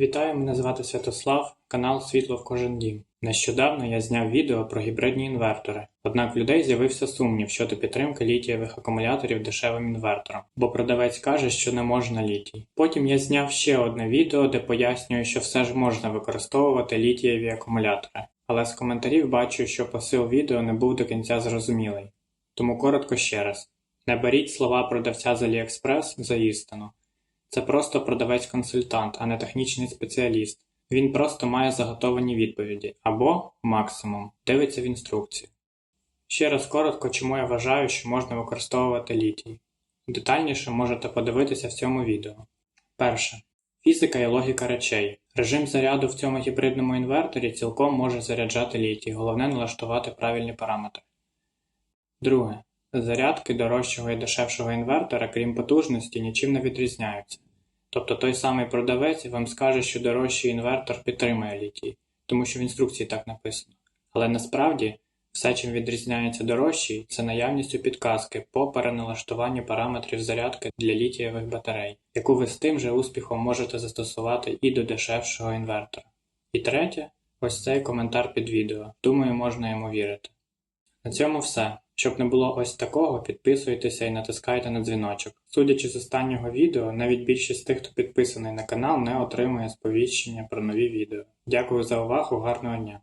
Вітаю, мене звати Святослав, канал Світло в кожен дім. Нещодавно я зняв відео про гібридні інвертори, однак в людей з'явився сумнів щодо підтримки літієвих акумуляторів дешевим інвертором, бо продавець каже, що не можна літій. Потім я зняв ще одне відео, де пояснюю, що все ж можна використовувати літієві акумулятори, але з коментарів бачу, що посил відео не був до кінця зрозумілий. Тому коротко ще раз: не беріть слова продавця з AliExpress за істину. Це просто продавець-консультант, а не технічний спеціаліст. Він просто має заготовані відповіді або, максимум, дивиться в інструкції. Ще раз коротко, чому я вважаю, що можна використовувати літій. Детальніше можете подивитися в цьому відео. Перше. Фізика і логіка речей. Режим заряду в цьому гібридному інверторі цілком може заряджати літій, головне налаштувати правильні параметри. Друге. Зарядки дорожчого і дешевшого інвертора, крім потужності, нічим не відрізняються. Тобто той самий продавець вам скаже, що дорожчий інвертор підтримує літій, тому що в інструкції так написано. Але насправді все, чим відрізняється дорожчий, це наявністю підказки по переналаштуванню параметрів зарядки для літієвих батарей, яку ви з тим же успіхом можете застосувати і до дешевшого інвертора. І третє, ось цей коментар під відео. Думаю, можна йому вірити. На цьому все. Щоб не було ось такого, підписуйтеся і натискайте на дзвіночок. Судячи з останнього відео, навіть більшість тих, хто підписаний на канал, не отримує сповіщення про нові відео. Дякую за увагу, гарного дня!